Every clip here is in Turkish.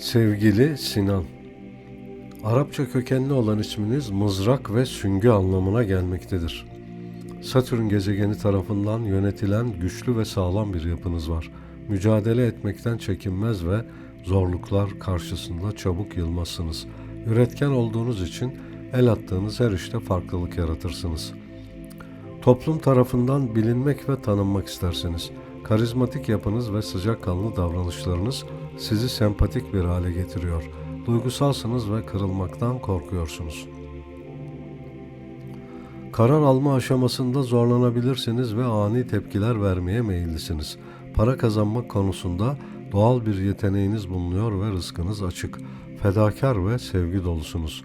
Sevgili Sinan, Arapça kökenli olan isminiz mızrak ve süngü anlamına gelmektedir. Satürn gezegeni tarafından yönetilen güçlü ve sağlam bir yapınız var. Mücadele etmekten çekinmez ve zorluklar karşısında çabuk yılmazsınız. Üretken olduğunuz için el attığınız her işte farklılık yaratırsınız. Toplum tarafından bilinmek ve tanınmak istersiniz. Karizmatik yapınız ve sıcakkanlı davranışlarınız sizi sempatik bir hale getiriyor. Duygusalsınız ve kırılmaktan korkuyorsunuz. Karar alma aşamasında zorlanabilirsiniz ve ani tepkiler vermeye meyillisiniz. Para kazanmak konusunda doğal bir yeteneğiniz bulunuyor ve rızkınız açık. Fedakar ve sevgi dolusunuz.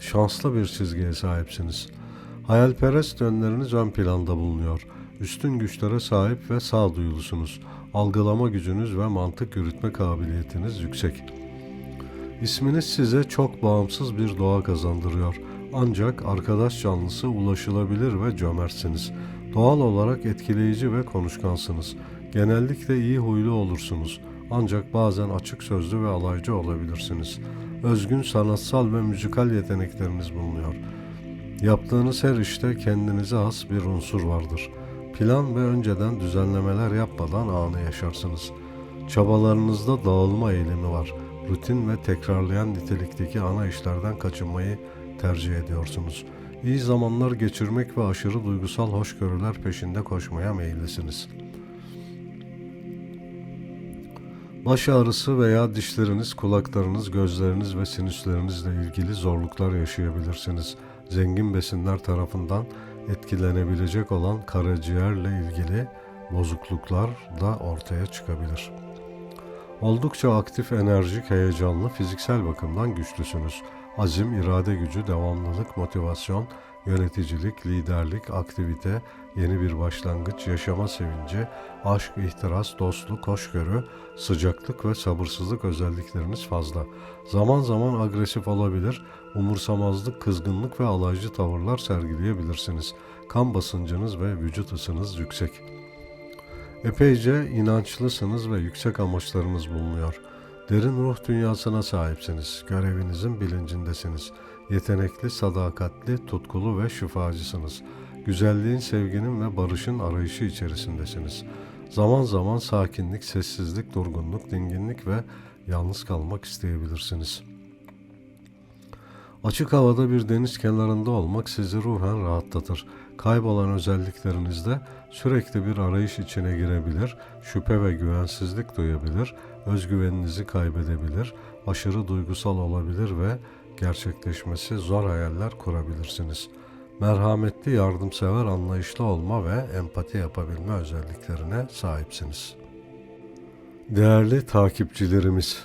Şanslı bir çizgiye sahipsiniz. Hayalperest yönleriniz ön planda bulunuyor. Üstün güçlere sahip ve sağduyulusunuz. Algılama gücünüz ve mantık yürütme kabiliyetiniz yüksek. İsminiz size çok bağımsız bir doğa kazandırıyor. Ancak arkadaş canlısı ulaşılabilir ve cömertsiniz. Doğal olarak etkileyici ve konuşkansınız. Genellikle iyi huylu olursunuz. Ancak bazen açık sözlü ve alaycı olabilirsiniz. Özgün sanatsal ve müzikal yetenekleriniz bulunuyor. Yaptığınız her işte kendinize has bir unsur vardır. Plan ve önceden düzenlemeler yapmadan anı yaşarsınız. Çabalarınızda dağılma eğilimi var. Rutin ve tekrarlayan nitelikteki ana işlerden kaçınmayı tercih ediyorsunuz. İyi zamanlar geçirmek ve aşırı duygusal hoşgörüler peşinde koşmaya meyillisiniz. Baş ağrısı veya dişleriniz, kulaklarınız, gözleriniz ve sinüslerinizle ilgili zorluklar yaşayabilirsiniz. Zengin besinler tarafından etkilenebilecek olan karaciğerle ilgili bozukluklar da ortaya çıkabilir. Oldukça aktif, enerjik, heyecanlı, fiziksel bakımdan güçlüsünüz. Azim, irade gücü, devamlılık, motivasyon, yöneticilik, liderlik, aktivite, yeni bir başlangıç, yaşama sevinci, aşk, ihtiras, dostluk, hoşgörü, sıcaklık ve sabırsızlık özellikleriniz fazla. Zaman zaman agresif olabilir, umursamazlık, kızgınlık ve alaycı tavırlar sergileyebilirsiniz. Kan basıncınız ve vücut ısınız yüksek. Epeyce inançlısınız ve yüksek amaçlarınız bulunuyor. Derin ruh dünyasına sahipsiniz. Görevinizin bilincindesiniz. Yetenekli, sadakatli, tutkulu ve şifacısınız. Güzelliğin, sevginin ve barışın arayışı içerisindesiniz. Zaman zaman sakinlik, sessizlik, durgunluk, dinginlik ve yalnız kalmak isteyebilirsiniz. Açık havada bir deniz kenarında olmak sizi ruhen rahatlatır. Kaybolan özelliklerinizde sürekli bir arayış içine girebilir, şüphe ve güvensizlik duyabilir, özgüveninizi kaybedebilir, aşırı duygusal olabilir ve gerçekleşmesi zor hayaller kurabilirsiniz. Merhametli, yardımsever, anlayışlı olma ve empati yapabilme özelliklerine sahipsiniz. Değerli takipçilerimiz,